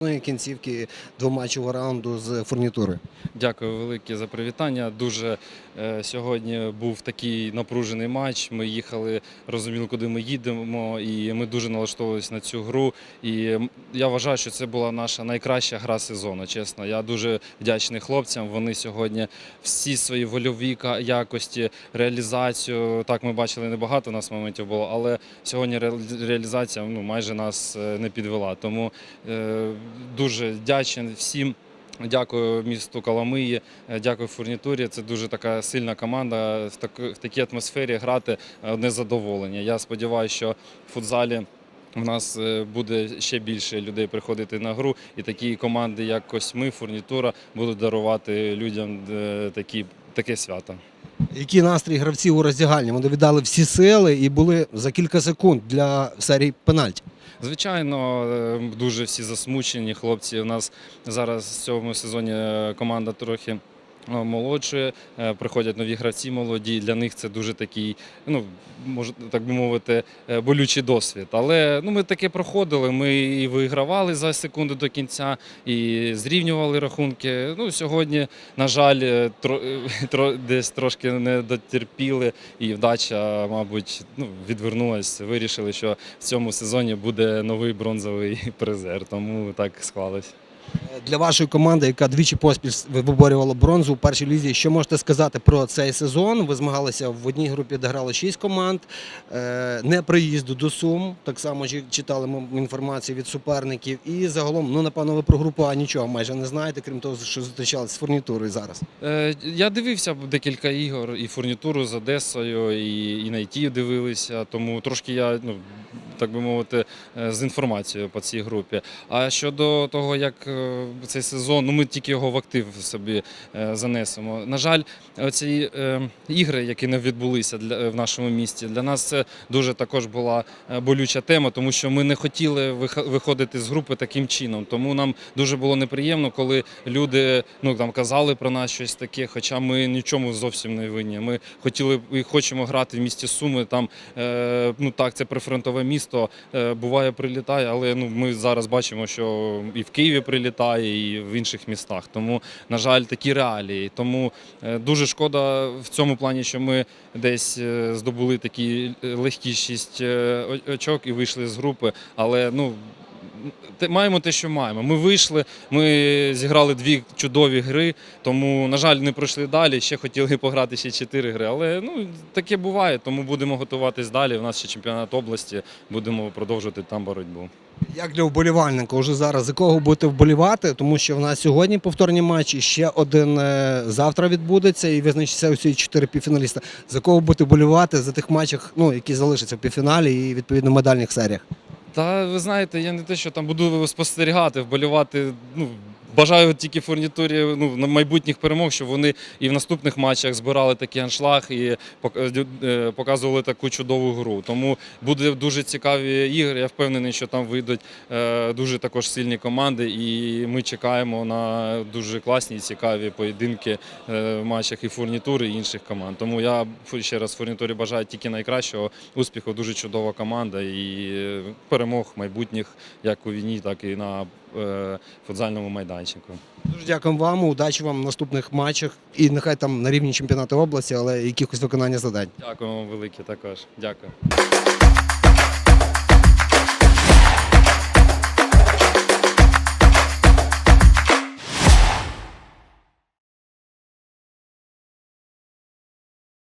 класної кінцівки двоматчевого раунду з фурнітурою. Дякую велике за привітання. Дуже е, сьогодні був такий напружений матч. Ми їхали, розуміли, куди ми їдемо, і ми дуже налаштовувалися на цю гру. І я вважаю, що це була наша найкраща гра сезону. Чесно, я дуже вдячний хлопцям. Вони сьогодні всі свої вольові якості, реалізацію. Так, ми бачили небагато нас моментів було, але сьогодні реалізація ну, майже нас е, не підвела. Тому е, дуже вдячний всім. Дякую місту Коломиї, е, дякую фурнітурі. Це дуже така сильна команда. В, так, в такій атмосфері грати е, одне задоволення. Я сподіваюся, що в футзалі в нас е, буде ще більше людей приходити на гру, і такі команди, як ось ми, фурнітура, будуть дарувати людям такі, таке свято. Який настрій гравців у роздягальні? Вони віддали всі сили і були за кілька секунд для серії пенальті. Звичайно, е, дуже всі засмучені хлопці. У нас зараз в цьому сезоні е, команда трохи е, молодшує, е, приходять нові гравці молоді. Для них це дуже такий, ну може так би мовити, е, болючий досвід. Але ну ми таке проходили. Ми і вигравали за секунду до кінця, і зрівнювали рахунки. Ну сьогодні, на жаль, тро, тро, десь трошки не дотерпіли, і вдача, мабуть, ну відвернулася. Вирішили, що в цьому сезоні буде новий бронзовий призер. Тому так склалось. Для вашої команди, яка двічі поспіль виборювала бронзу у першій лізі, що можете сказати про цей сезон? Ви змагалися в одній групі, де грало шість команд, е, не приїзду до Сум. Так само читали ми інформацію від суперників. І загалом, ну напевно, ви про групу А нічого майже не знаєте, крім того, що зустрічалися з фурнітурою зараз. Е, Я дивився декілька ігор і фурнітуру з Одесою, і, і на ІТ дивилися, тому трошки я, ну, так би мовити, е, з інформацією по цій групі. А щодо того, як е, цей сезон, ну ми тільки його в актив собі е, занесемо. На жаль, ці ігри, які не відбулися в нашому місті, для нас це дуже також була болюча тема, тому що ми не хотіли виходити з групи таким чином. Тому нам дуже було неприємно, коли люди ну там казали про нас щось таке, хоча ми нічому зовсім не винні. Ми хотіли і хочемо грати в місті Суми. Там ну так, це прифронтове місто. Е, буває, прилітає, але ну ми зараз бачимо, що і в Києві прилітає, і в інших містах. Тому, на жаль, такі реалії. Тому е, дуже шкода в цьому плані, що ми десь е, здобули такі легкі шість очок і вийшли з групи. Але ну. Маємо те, що маємо. Ми вийшли, ми зіграли дві чудові гри, тому, на жаль, не пройшли далі. Ще хотіли пограти ще чотири гри. Але ну, таке буває, тому будемо готуватись далі. У нас ще чемпіонат області, будемо продовжувати там боротьбу. Як для вболівальника, уже зараз за кого будете вболівати, тому що в нас сьогодні повторні матчі, ще один е, завтра відбудеться і визначиться усі чотири півфіналіста. За кого будете вболівати за тих матчах, ну які залишаться в півфіналі і відповідно медальних серіях. Та ви знаєте, я не те, що там буду спостерігати, вболівати. Ну бажаю тільки фурнітурі ну, на майбутніх перемог, щоб вони і в наступних матчах збирали такий аншлаг і пок- е, показували таку чудову гру. Тому буде дуже цікаві ігри. Я впевнений, що там вийдуть е, дуже також сильні команди, і ми чекаємо на дуже класні і цікаві поєдинки е, в матчах і фурнітури, і інших команд. Тому я ще раз фурнітурі бажаю тільки найкращого успіху. Дуже чудова команда і е, перемог майбутніх як у війні, так і на е, футзальному майданчику. Дуже дякуємо вам, удачі вам в наступних матчах. І нехай там на рівні чемпіонату області, але якихось виконання задань. Дякуємо вам велике також. Дякую.